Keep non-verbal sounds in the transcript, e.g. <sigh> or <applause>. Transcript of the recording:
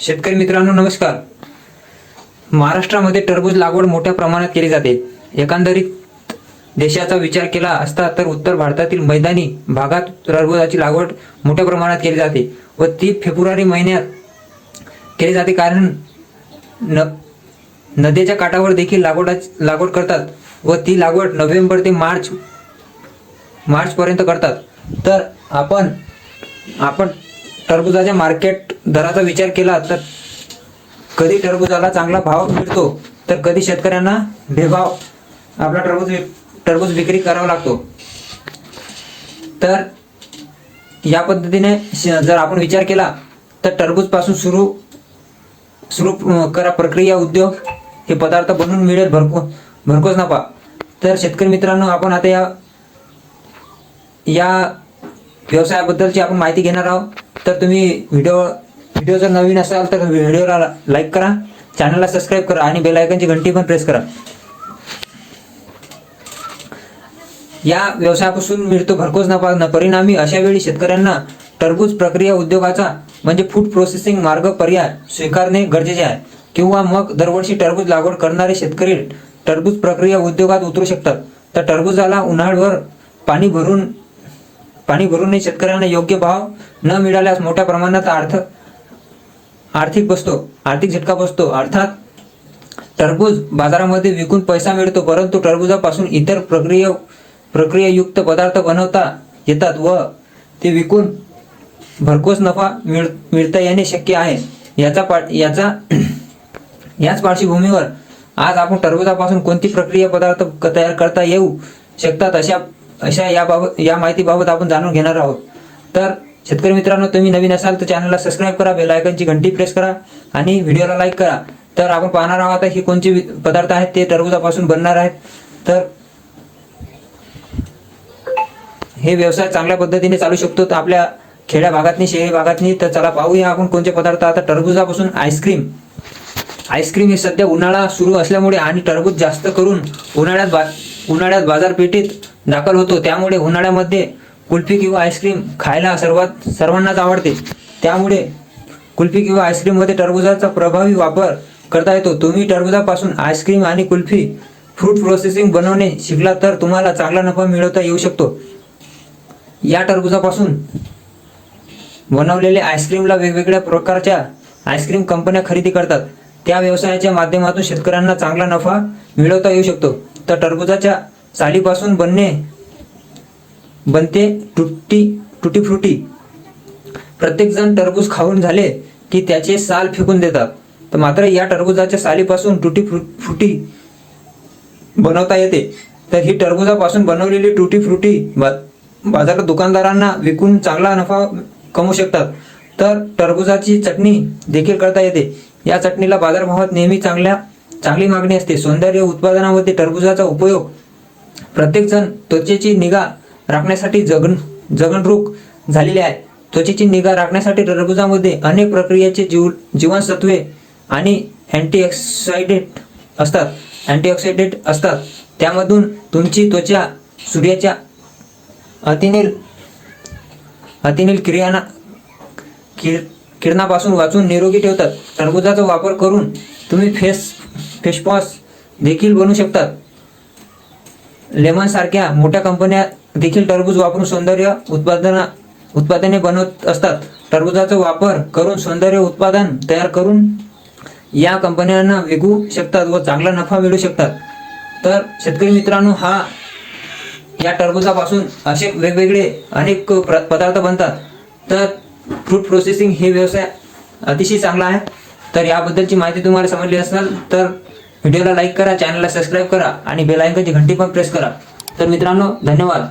शेतकरी मित्रांनो नमस्कार. महाराष्ट्रामध्ये टरबूज लागवड मोठ्या प्रमाणात केली जाते. एकंदरीत देशाचा विचार केला असता तर उत्तर भारतातील मैदानी भागात टरबूजाची लागवड मोठ्या प्रमाणात केली जाते व ती फेब्रुवारी महिन्यात केली जाते कारण न नदीच्या काठावर देखील लागवड लागवड करतात व ती लागवड नोव्हेंबर ते मार्च मार्चपर्यंत करतात. तर आपण आपण टरबूजाच्या मार्केट दराचा विचार केला तर कधी टरबूजाला चांगला भाव मिळतो तर कधी शेतकऱ्यांना बेभाव आपला टरबूज विक- टरबूज विक्री करावा लागतो. तर या पद्धतीने जर आपण विचार केला तर टरबूजपासून सुरू सुरू करा प्रक्रिया उद्योग हे पदार्थ बनवून मिळेल भरको भरकोच नफा. तर शेतकरी मित्रांनो आपण आता या या व्यवसायाबद्दलची आपण माहिती घेणार आहोत. तर तुम्ही व्हिडिओ व्हिडिओ जर नवीन असाल तर व्हिडिओला लाईक करा. चॅनलला सबस्क्राईब करा आणि बेल आयकनची घंटी पण प्रेस करा. या व्यवसायापासून मिळतो भरघोस नफा न परिणामी अशा वेळी शेतकऱ्यांना टरबूज प्रक्रिया उद्योगाचा म्हणजे फूड प्रोसेसिंग मार्ग पर्याय स्वीकारणे गरजेचे आहे. किंवा मग दरवर्षी टरबूज लागवड करणारे शेतकरी टरबूज प्रक्रिया उद्योगात उतरू शकतात. तर टरबूजाला उन्हाळ्यावर पाणी भरून पाणी भरूनही शेतकऱ्यांना योग्य भाव न मिळाल्यास मोठ्या प्रमाणात अर्थ आर्थिक बसतो आर्थिक झटका बसतो. अर्थात टरबूज बाजारामध्ये विकून पैसा मिळतो परंतु टरबूजापासून इतर प्रक्रिया प्रक्रियायुक्त पदार्थ बनवता येतात व ते विकून भरघोस नफा मिळ मिळता येणे शक्य आहे. याचा पा याचा <clears throat> याच पार्श्वभूमीवर आज आपण टरबूजापासून कोणती प्रक्रिया पदार्थ क- तयार करता येऊ शकतात अशा अशा याबाबत या माहितीबाबत आपण जाणून घेणार आहोत. तर शेतकरी मित्रांनो तुम्ही नवीन असाल तर चॅनलला सबस्क्राईब करा बेल आयकनची घंटी प्रेस करा आणि व्हिडिओला लाईक करा. तर आपण पाहणार आहोत आता हे कोणते पदार्थ आहेत ते टरबूजापासून बनणार आहेत. तर हे व्यवसाय चांगल्या पद्धतीने चालू शकतो. तर आपल्या खेड्या भागातनी शहरी भागातनी तर चला पाहूया आपण कोणते पदार्थ आता टरबूजापासून आईस्क्रीम आईस्क्रीम हे सध्या उन्हाळा सुरू असल्यामुळे आणि टरबूज जास्त करून उन्हाळ्यात बा उन्हाळ्यात बाजारपेठेत दाखल होतो. त्यामुळे उन्हाळ्यामध्ये कुल्फी किंवा आईस्क्रीम खायला सर्वात सर्वांनाच आवडते. त्यामुळे कुल्फी किंवा आईस्क्रीममध्ये टरबूजाचा प्रभावी वापर करता येतो. तुम्ही टरबूजापासून आईस्क्रीम आणि कुल्फी फ्रूट प्रोसेसिंग बनवणे शिकला तर तुम्हाला चांगला नफा मिळवता येऊ शकतो. या टरबूजापासून बनवलेल्या आईस्क्रीमला वेगवेगळ्या प्रकारच्या आईस्क्रीम कंपन्या खरेदी करतात. त्या व्यवसायाच्या माध्यमातून शेतकऱ्यांना चांगला नफा मिळवता येऊ शकतो. तर टरबूजाच्या सालीपासून बनणे बनते टुट्टी टुटी फ्रुटी. प्रत्येक जण टरबूज खाऊन झाले की त्याचे साल फेकून देतात. तर मात्र या टरबूजाच्या सालीपासून टुटी फ्रु फ्रुटी बनवता येते. तर ही टरबूजापासून बनवलेली टुटी फ्रुटी बा बाजारात दुकानदारांना विकून चांगला नफा कमवू शकतात. तर टरबूजाची चटणी देखील करता येते. या चटणीला बाजारभावात नेहमी चांगल्या चांगली मागणी असते. सौंदर्य उत्पादनामध्ये टरबूजाचा उपयोग प्रत्येकजण त्वचेची निगा राखण्यासाठी जगन जगणरूक झालेले आहे. त्वचेची निगा राखण्यासाठी टरबुजामध्ये अनेक प्रक्रियेचे जीव जीवनसत्वे आणि अँटीऑक्सिडेंट असतात. अँटीऑक्सिडेंट असतात. त्यामधून तुमची त्वचा सूर्याच्या अतिनील अतिनील क्रियांना किर किरणापासून वाचून निरोगी ठेवतात. टरबुजाचा वापर करून तुम्ही फेस फेसवॉश देखील बनवू शकतात. लेमन सारख्या मोठ्या कंपन्या देखील टरबूज वापरून सौंदर्य उत्पादना उत्पादने बनवत असतात. टरबूजाचा वापर करून सौंदर्य उत्पादन तयार करून या कंपन्यांना विकू शकतात व चांगला नफा मिळू शकतात. तर शेतकरी मित्रांनो हा या टरबूजापासून असे वेगवेगळे अनेक प्र- पदार्थ बनतात. तर फ्रूट प्रोसेसिंग हे व्यवसाय अतिशय चांगला आहे. तर याबद्दलची माहिती तुम्हाला समजली असेल तर व्हिडिओला लाईक करा चॅनलला सबस्क्राईब करा आणि बेल आयकनची घंटी पण प्रेस करा. तर मित्रांनो धन्यवाद.